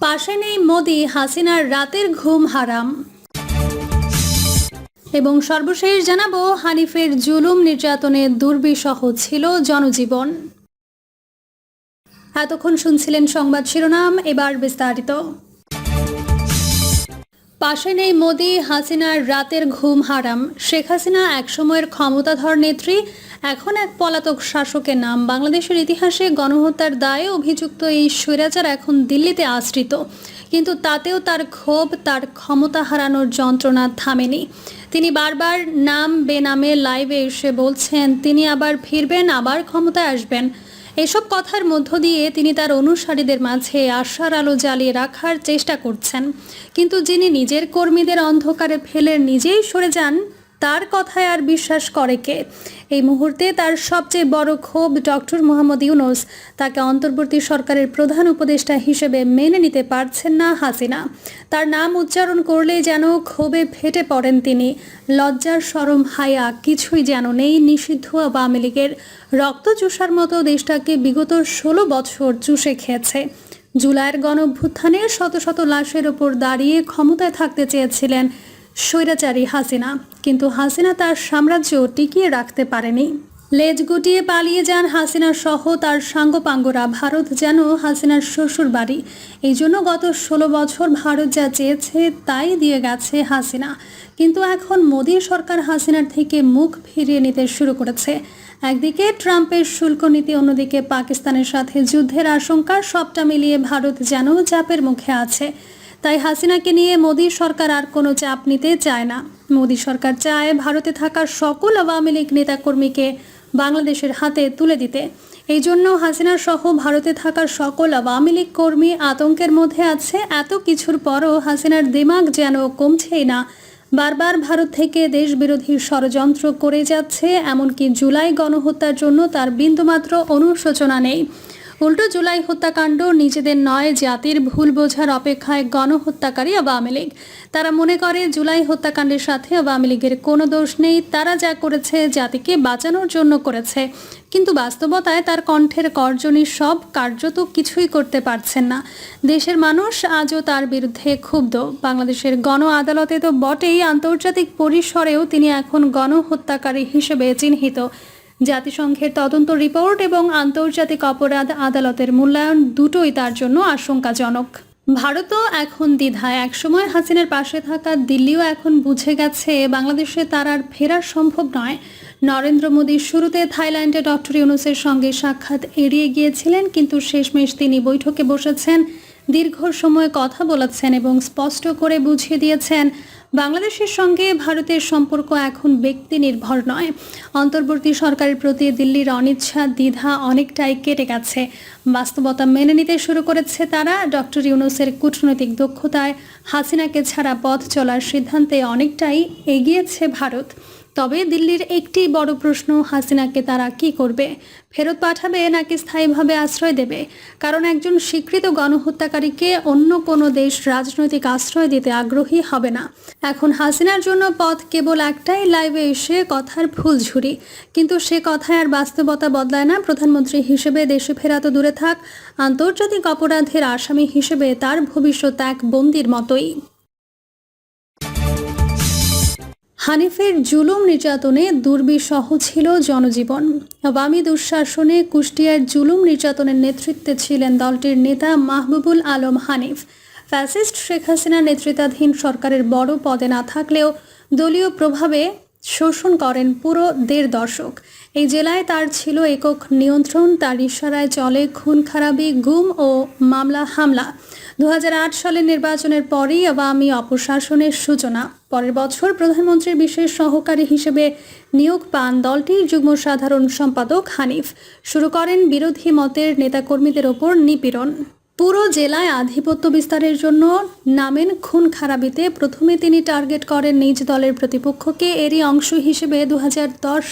পাশে নেই মোদি, হাসিনার রাতের ঘুম হারাম। এবং সর্বশেষ জানাব, হানিফের জুলুম নির্যাতনে দুর্বিষহ ছিল জনজীবন। এতক্ষণ শুনছিলেন সংবাদ শিরোনাম, এবার বিস্তারিত। পাশে নেই মোদি, হাসিনার রাতের ঘুম হারাম। শেখ হাসিনা একসময়ের ক্ষমতাধর নেত্রী, এখন এক পলাতক শাসকের নাম। বাংলাদেশের ইতিহাসে গণহত্যার দায়ে অভিযুক্ত এই স্বৈরাচার এখন দিল্লিতে আশ্রিত। কিন্তু তাতেও তার ক্ষোভ, তার ক্ষমতা হারানোর যন্ত্রণা থামেনি। তিনি বারবার নাম, বেনামে, লাইভে এসে বলছেন, তিনি আবার ফিরবেন, আবার ক্ষমতায় আসবেন। এসব কথার মধ্য দিয়ে তিনি তার অনুসারীদের মাঝে আশার আলো জ্বালিয়ে রাখার চেষ্টা করছেন। কিন্তু যিনি নিজের কর্মীদের অন্ধকারে ফেলে নিজেই সরে যান তার কথায় আর বিশ্বাস করে কে? এই মুহূর্তে তার সবচেয়ে বড় ক্ষোভ ডক্টর মোহাম্মদ ইউনুস তাকে অন্তর্বর্তী সরকারের প্রধান উপদেষ্টা হিসেবে মেনে নিতে পারছেন না হাসিনা। তার নাম উচ্চারণ করলেই যেন ক্ষোভে ফেটে পড়েন তিনি। লজ্জার সরম হায়া কিছুই যেন নেই নিষিদ্ধ আওয়ামী লীগের। রক্ত চুষার মতো দেশটাকে বিগত ষোলো বছর চুষে খেয়েছে। জুলাইয়ের গণভ্যুত্থানে শত শত লাশের ওপর দাঁড়িয়ে ক্ষমতায় থাকতে চেয়েছিলেন স্বৈরাচারী হাসিনা। কিন্তু হাসিনা তার সাম্রাজ্য টিকিয়ে রাখতে পারেনি। লেজ গুটিয়ে পালিয়ে যান হাসিনা সহ তার সাঙ্গপাঙ্গরা। ভারত যেন হাসিনার শ্বশুর বাড়ি এই জন্য গত ষোলো বছর ভারত যা চেয়েছে তাই দিয়ে গেছে হাসিনা। কিন্তু এখন মোদী সরকার হাসিনার থেকে মুখ ফিরিয়ে নিতে শুরু করেছে। একদিকে ট্রাম্পের শুল্ক নীতি, অন্যদিকে পাকিস্তানের সাথে যুদ্ধের আশঙ্কা, সবটা মিলিয়ে ভারত যেন চাপের মুখে আছে। তাই হাসিনাকে নিয়ে মোদী সরকার আর কোনো চাপ নিতে চায় না। মোদী সরকার চায় ভারতে থাকা সকল আওয়ামী লীগ নেতাকর্মীকে বাংলাদেশের হাতে তুলে দিতে। এই জন্য হাসিনা সহ ভারতে থাকা সকল আওয়ামী লীগ কর্মী আতঙ্কের মধ্যে আছে। এত কিছুর পরও হাসিনার দিমাগ যেন কমছেই না। বারবার ভারত থেকে দেশবিরোধী ষড়যন্ত্র করে যাচ্ছে, এমনকি জুলাই গণহত্যার জন্য তার বিন্দুমাত্র অনুশোচনা নেই। উল্টো জুলাই হত্যাকাণ্ড, নিজেদের নয় জাতির ভুল বোঝার অপেক্ষায় গণহত্যাকারী আওয়ামী লীগ। তারা মনে করে, জুলাই হত্যাকাণ্ডের সাথে আওয়ামী লীগের কোনো দোষ নেই, তারা যা করেছে জাতিকে বাঁচানোর জন্য করেছে। কিন্তু বাস্তবতায় তার কণ্ঠের কর্জনী সব কার্য তো কিছুই করতে পারছেন না। দেশের মানুষ আজও তার বিরুদ্ধে ক্ষুব্ধ। বাংলাদেশের গণ আদালতে তো বটেই আন্তর্জাতিক পরিসরেও তিনি এখন গণহত্যাকারী হিসেবে চিহ্নিত। জাতিসংঘের তদন্ত রিপোর্ট এবং আন্তর্জাতিক অপরাধ আদালতের মূল্যায়ন দুটোই তার জন্য আশঙ্কাজনক। ভারতও এখন দ্বিধায়। একসময় হাসিনার পাশে থাকা দিল্লিও এখন বুঝে গেছে, বাংলাদেশে তার আর ফেরা সম্ভব নয়। নরেন্দ্র মোদী শুরুতে থাইল্যান্ডে ডক্টর ইউনুসের সঙ্গে সাক্ষাৎ এড়িয়ে গিয়েছিলেন, কিন্তু শেষমেশ তিনি বৈঠকে বসেছেন, দীর্ঘ সময় কথা বলেছেন এবং স্পষ্ট করে বুঝিয়ে দিয়েছেন বাংলাদেশের সঙ্গে ভারতের সম্পর্ক এখন ব্যক্তি নির্ভর নয়। অন্তর্বর্তী সরকারের প্রতি দিল্লির অনিচ্ছা, দ্বিধা অনেকটাই কেটে গেছে। বাস্তবতা মেনে নিতে শুরু করেছে তারা। ডক্টর ইউনুসের কূটনৈতিক দক্ষতায় হাসিনাকে ছাড়া পথ চলার সিদ্ধান্তে অনেকটাই এগিয়েছে ভারত। তবে দিল্লির একটি বড় প্রশ্ন, হাসিনাকে তারা কি করবে? ফেরত পাঠাবে নাকি স্থায়ীভাবে আশ্রয় দেবে? কারণ একজন স্বীকৃত গণহত্যাকারীকে অন্য কোনো দেশ রাজনৈতিক আশ্রয় দিতে আগ্রহী হবে না। এখন হাসিনার জন্য পথ কেবল একটাই, লাইভে এসে কথার ফুল ঝুরি কিন্তু সে কথায় আর বাস্তবতা বদলায় না। প্রধানমন্ত্রী হিসেবে দেশে ফেরা তো দূরে থাক, আন্তর্জাতিক অপরাধের আসামি হিসেবে তার ভবিষ্যৎ এক বন্দির মতোই। হানিফের জুলুম নির্যাতনে দুর্বিষহ ছিল জনজীবন। আওয়ামী দুঃশাসনে কুষ্টিয়ার জুলুম নির্যাতনের নেতৃত্বে ছিলেন দলটির নেতা মাহবুবুল আলম হানিফ। ফ্যাসিস্ট শেখ হাসিনা নেতৃত্বাধীন সরকারের বড় পদে না থাকলেও দলীয় প্রভাবে শোষণ করেন পুরো দেড় দশক। এই জেলায় তার ছিল একক নিয়ন্ত্রণ, তার ইশারায় চলে খুন, খারাপি, গুম ও মামলা, হামলা। দু সালের নির্বাচনের পরেই আওয়ামী অপশাসনের সূচনা। পরের বছর প্রধানমন্ত্রীর বিশেষ সহকারী হিসেবে নিয়োগ পান দলটির যুগ্ম সাধারণ সম্পাদক হানিফ। শুরু করেন বিরোধী মতের নেতাকর্মীদের ওপর নিপীড়ন। পুরো জেলায় আধিপত্য বিস্তারের জন্য নামেন খুন খারাপিতে প্রথমে তিনি টার্গেট করেন নিজ দলের প্রতিপক্ষকে। এরই অংশ হিসেবে দু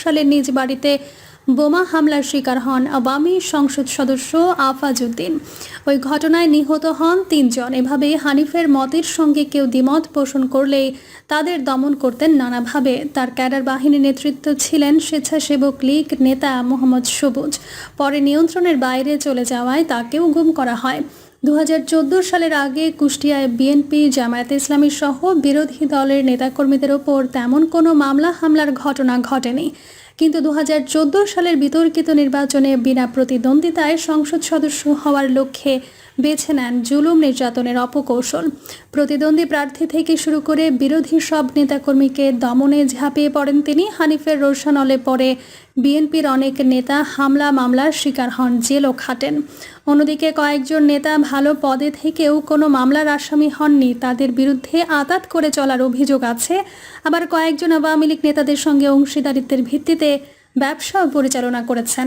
সালে নিজ বাড়িতে বোমা হামলার শিকার হন আওয়ামী সংসদ সদস্য আফাজউদ্দিন। ওই ঘটনায় নিহত হন তিনজন। এভাবে হানিফের মতের সঙ্গে কেউ দ্বিমত পোষণ করলে তাদের দমন করতেন নানাভাবে। তার ক্যাডার বাহিনী নেতৃত্ব ছিলেন স্বেচ্ছাসেবক লীগ নেতা মোহাম্মদ সবুজ। পরে নিয়ন্ত্রণের বাইরে চলে যাওয়ায় তাকেও গুম করা হয়। দু হাজার চোদ্দ সালের আগে কুষ্টিয়ায় বিএনপি, জামায়াতে ইসলামী সহ বিরোধী দলের নেতাকর্মীদের ওপর তেমন কোনো মামলা হামলার ঘটনা ঘটেনি। কিন্তু দু হাজার চোদ্দ সালের বিতর্কিত নির্বাচনে বিনা প্রতিদ্বন্দ্বিতায় সংসদ সদস্য হওয়ার লক্ষ্যে বেছে নেন জুলুম নির্যাতনের অপকৌশল। প্রতিদ্বন্দ্বী প্রার্থী থেকে শুরু করে বিরোধী সব নেতাকর্মীকে দমনে ঝাঁপিয়ে পড়েন তিনি। হানিফের রোশানলে পরে বিএনপির অনেক নেতা হামলা মামলার শিকার হন, জেলও খাটেন। অন্যদিকে কয়েকজন নেতা ভালো পদে থেকেও কোনো মামলার আসামি হননি। তাদের বিরুদ্ধে আতাত করে চলার অভিযোগ আছে। আবার কয়েকজন আওয়ামী লীগ নেতাদের সঙ্গে অংশীদারিত্বের ভিত্তিতে ব্যবসাও পরিচালনা করেছেন।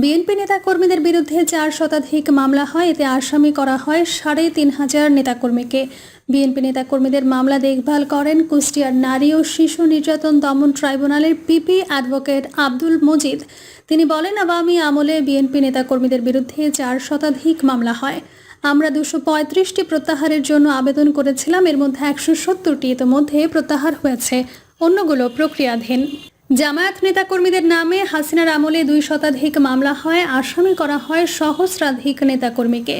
বিএনপি নেতাকর্মীদের বিরুদ্ধে চার শতাধিক মামলা হয়, এতে আসামি করা হয় সাড়ে তিন হাজার নেতাকর্মীকে। বিএনপি নেতাকর্মীদের মামলা দেখভাল করেন কুষ্টিয়ার নারী ও শিশু নির্যাতন দমন ট্রাইব্যুনালের পিপি অ্যাডভোকেট আব্দুল মজিদ। তিনি বলেন, আওয়ামী আমলে বিএনপি নেতাকর্মীদের বিরুদ্ধে চার শতাধিক মামলা হয়। আমরা দুশো পঁয়ত্রিশটি প্রত্যাহারের জন্য আবেদন করেছিলাম, এর মধ্যে একশো সত্তরটি ইতোমধ্যে প্রত্যাহার হয়েছে, অন্যগুলো প্রক্রিয়াধীন। জামায়াত নেতাকর্মীদের নামে হাসিনার আমলে দুই শতাধিক মামলা হয়, আসামি করা হয় সহস্রাধিক নেতাকর্মীকে।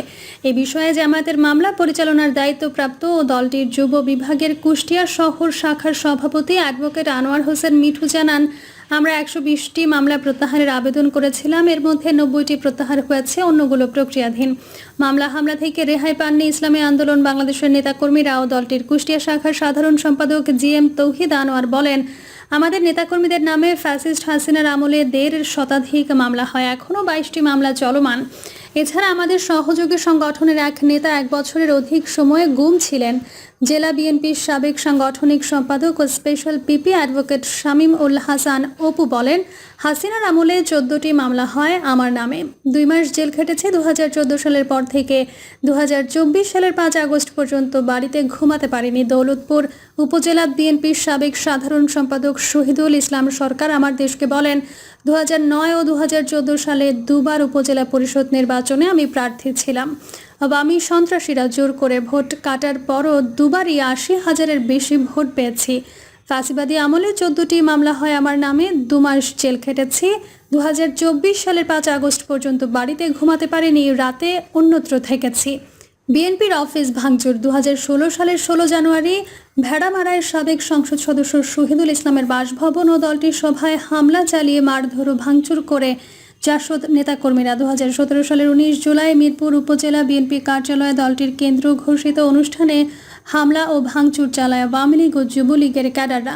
এ বিষয়ে জামায়াতের মামলা পরিচালনার দায়িত্বপ্রাপ্ত ও দলটির যুব বিভাগের কুষ্টিয়া শহর শাখার সভাপতি অ্যাডভোকেট আনোয়ার হোসেন মিঠু জানান, আমরা একশো বিশটি মামলা প্রত্যাহারের আবেদন করেছিলাম। এর মধ্যে নব্বইটি প্রত্যাহার হয়েছে অন্যগুলো প্রক্রিয়াধীন। মামলা হামলা থেকে রেহাই পাননি ইসলামী আন্দোলন বাংলাদেশের নেতাকর্মীরা ও দলটির কুষ্টিয়া শাখার সাধারণ সম্পাদক জি এম তৌহিদ আনোয়ার বলেন আমাদের নেতাকর্মীদের নামে ফ্যাসিস্ট হাসিনার আমলে দেড় শতাধিক মামলা হয়। এখনও বাইশটি মামলা চলমান। এছাড়া আমাদের সহযোগী সংগঠনের এক নেতা এক বছরের অধিক সময়ে গুম ছিলেন। জেলা বিএনপির সাবেক সাংগঠনিক সম্পাদক ও special PP advocate Shamim Ul Hasan Apu বলেন, হাসিনার আমলে চোদ্দটি মামলা হয় আমার নামে। দুই মাস জেল খেটেছে দু হাজার চোদ্দ সালের পর থেকে। দু হাজার চব্বিশ সালের পাঁচ আগস্ট পর্যন্ত বাড়িতে ঘুমাতে পারেনি দৌলতপুর উপজেলা বিএনপির সাবেক সাধারণ সম্পাদক শহীদুল ইসলাম সরকার। আমার দেশকে বলেন দু নয় ও দু হাজার চোদ্দ সালে দুবার উপজেলা পরিষদ নির্বাচনে আমি প্রার্থী ছিলাম। আমি সন্ত্রাসীরা জোর করে ভোট কাটার পরও দুবারই আশি হাজারের বেশি ভোট পেয়েছি। ফাঁসিবাদী আমলে চোদ্দটি মামলা হয় আমার নামে, দু মাস জেল খেটেছি। দুহাজার চব্বিশ সালের পাঁচ আগস্ট পর্যন্ত বাড়িতে ঘুমাতে পারিনি, রাতে অন্যত্র থেকেছি। বিএনপির অফিস ভাঙচুর। দু হাজার ষোলো সালের ষোলো জানুয়ারি, ভেড়ামারায় সাবেক সংসদ সদস্য শহীদুল ইসলামের বাসভবন ও দলটির সভায় হামলা চালিয়ে মারধর ভাঙচুর করে জাসদ নেতাকর্মীরা দুহাজার সতেরো সালের উনিশ জুলাই মিরপুর উপজেলা বিএনপি কার্যালয়ে দলটির কেন্দ্র ঘোষিত অনুষ্ঠানে হামলা ও ভাঙচুর চালায় আওয়ামী লীগ ও যুবলীগের ক্যাডাররা।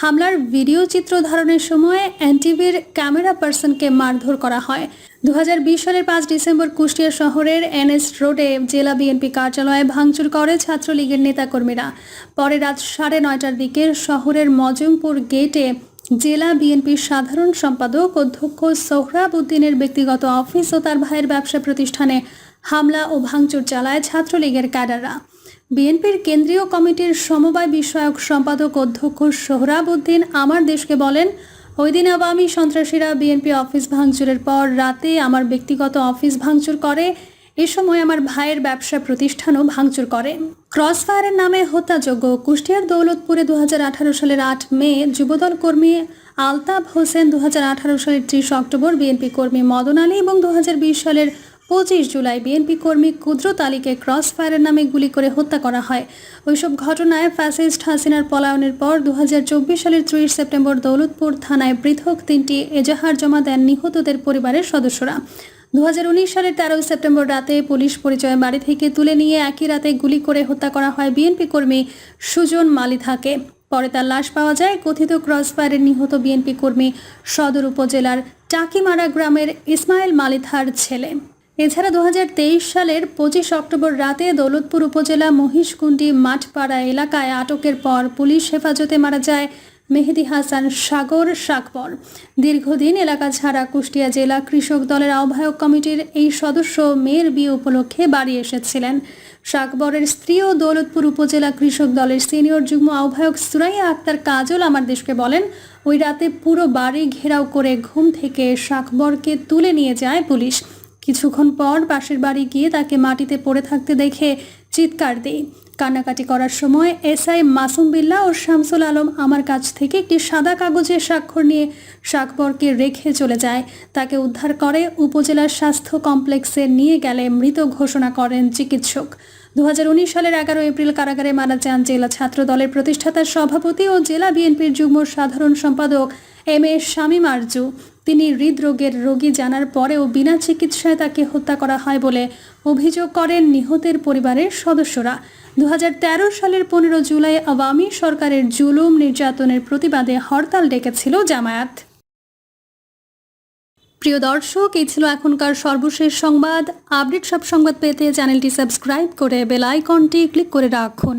হামলার ভিডিও চিত্র ধারণের সময় এনটিভির ক্যামেরা পার্সনকে মারধর করা হয়। দু হাজার বিশ সালের পাঁচ ডিসেম্বর কুষ্টিয়া শহরের এনএস রোডে জেলা বিএনপি কার্যালয়ে ভাঙচুর করে ছাত্রলীগের নেতাকর্মীরা। পরে রাত সাড়ে নয়টার দিকে শহরের মজমপুর গেটে জেলা বিএনপির সাধারণ সম্পাদক অধ্যক্ষ সোহরাব উদ্দিনের ব্যক্তিগত অফিস ও তার ভাইয়ের ব্যবসা প্রতিষ্ঠানে হামলা ও ভাঙচুর চালায় ছাত্রলীগের ক্যাডাররা। বিএনপির কেন্দ্রীয় কমিটির সমবায় বিষয়ক সম্পাদক অধ্যক্ষ সোহরাব উদ্দিন আমার দেশকে বলেন, ওই দিন আওয়ামী সন্ত্রাসীরা বিএনপি অফিস ভাঙচুরের পর রাতে আমার ব্যক্তিগত অফিস ভাঙচুর করে এ সময় আমার ভাইয়ের ব্যবসা প্রতিষ্ঠানও ভাঙচুর করে। ক্রসফায়ারের নামে হত্যাযোগ্য কুষ্টিয়ার দৌলতপুরে দুহাজার আঠারো সালের আট মে যুবদল কর্মী আলতাফ হোসেন দুহাজার আঠারো সালের ত্রিশ অক্টোবর বিএনপি কর্মী মদন আলী এবং দুহাজার বিশ সালের পঁচিশ জুলাই বিএনপি কর্মী কুদরত আলীকে ক্রস ফায়ারের নামে গুলি করে হত্যা করা হয়। ওইসব ঘটনায় ফ্যাসিস্ট হাসিনার পলায়নের পর দু হাজার চব্বিশ সালের ত্রিশ সেপ্টেম্বর দৌলতপুর থানায় পৃথক তিনটি এজাহার জমা দেন নিহতদের পরিবারের সদস্যরা। দুহাজার উনিশ সালের তেরোই সেপ্টেম্বর রাতে পুলিশ পরিচয় বাড়ি থেকে তুলে নিয়ে একই রাতে গুলি করে হত্যা করা হয় বিএনপি কর্মী সুজন মালিথাকে পরে তার লাশ পাওয়া যায় কথিত ক্রসফায়ারের নিহত বিএনপি কর্মী সদর উপজেলার টাকিমারা গ্রামের ইসমাইল মালিথার ছেলে। এছাড়া দু হাজার তেইশ সালের পঁচিশ অক্টোবর রাতে দৌলতপুর উপজেলা মহিষকুণ্ডি মাঠপাড়া এলাকায় আটকের পর পুলিশ হেফাজতে মারা যায় মেহেদি হাসান, সাগর শাকবর দীর্ঘদিন এলাকা ছাড়া কুষ্টিয়া জেলা কৃষক দলের আহ্বায়ক কমিটির এই সদস্য মেয়ের বিয়ে উপলক্ষে বাড়ি এসেছিলেন। শাকবরের স্ত্রী ও দৌলতপুর উপজেলা কৃষক দলের সিনিয়র যুগ্ম আহ্বায়ক সুরাইয়া আক্তার কাজল আমার দেশকে বলেন, ওই রাতে পুরো বাড়ি ঘেরাও করে ঘুম থেকে শাকবরকে তুলে নিয়ে যায় পুলিশ। কিছুক্ষণ পর পাশের বাড়ি গিয়ে তাকে মাটিতে পড়ে থাকতে দেখে চিৎকার দিই। কান্নাকাটি করার সময় এসআই মাসুম বিল্লাহ ও শামসুল আলম আমার কাছ থেকে একটি সাদা কাগজে স্বাক্ষর নিয়ে শাকবরকে রেখে চলে যায়। তাকে উদ্ধার করে উপজেলার স্বাস্থ্য কমপ্লেক্সে নিয়ে গেলে মৃত ঘোষণা করেন চিকিৎসক। দু হাজার উনিশ সালের এগারো এপ্রিল কারাগারে মারা যান জেলা ছাত্র দলের প্রতিষ্ঠাতা সভাপতি ও জেলা বিএনপির যুগ্ম সাধারণ সম্পাদক এম এ শামীম আরজু। তিনি হৃদরোগের রোগী জানার পরেও বিনা চিকিৎসায় তাকে হত্যা করা হয় বলে অভিযোগ করেন নিহতের পরিবারের সদস্যরা। দু হাজার তেরো সালের পনেরো জুলাই আওয়ামী সরকারের জুলুম নির্যাতনের প্রতিবাদে হরতাল ডেকেছিল জামায়াত। প্রিয় দর্শক, এই ছিল এখনকার সর্বশেষ সংবাদ। আপডেট সব সংবাদ পেতে চ্যানেলটি সাবস্ক্রাইব করে বেল আইকনটি ক্লিক করে রাখুন।